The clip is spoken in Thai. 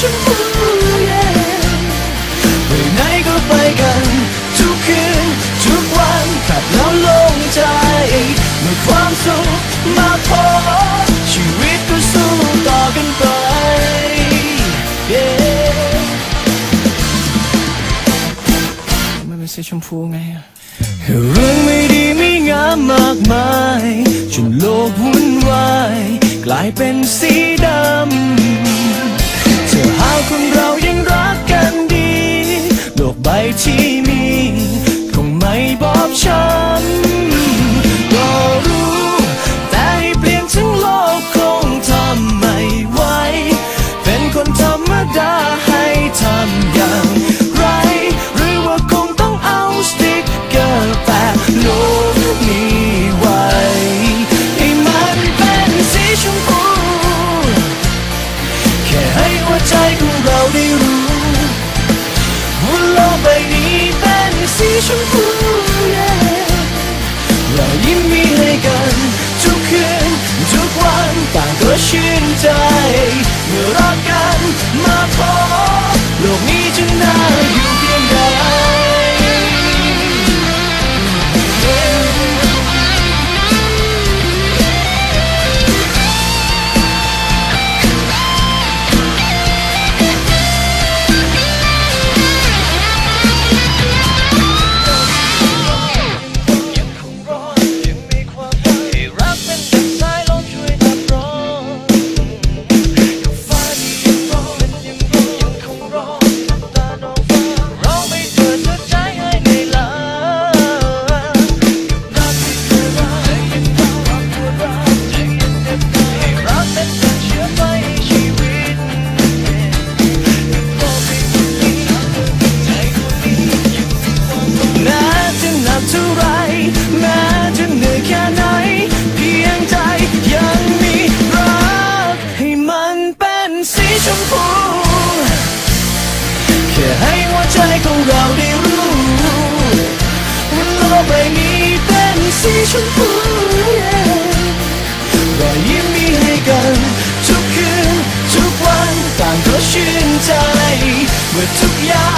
ชมพูเย่ไปไหนก็ไปกัน ทุกคืน ทุกวันขับแล้วโล่งใจ เมื่อความสุขมาพอชีวิตก็สู้ต่อกันไป yeah มันเป็นสีชมพูไงอะเรื่องไม่ดีไม่งามมากมาย จนโลกวุ่นวาย กลายเป็นสี ที่มีคงไม่บอกฉันก็รู้แต่ให้เปลี่ยนทั้งโลกคงทำไม่ไหวเป็นคนธรรมดาให้ทำ ชมพูเรายิ้มมีให้กัน ทุกคืน ทุกวันต่างก็ชื่นใจเมื่อรัก แค่ให้หัวใจของเราได้รู้ว่าโลกใบนี้เป็นสีชมพูรอยยิ้มมีให้กันทุกคืนทุกวันต่างก็ชื่นใจเมื่อทุกอย่าง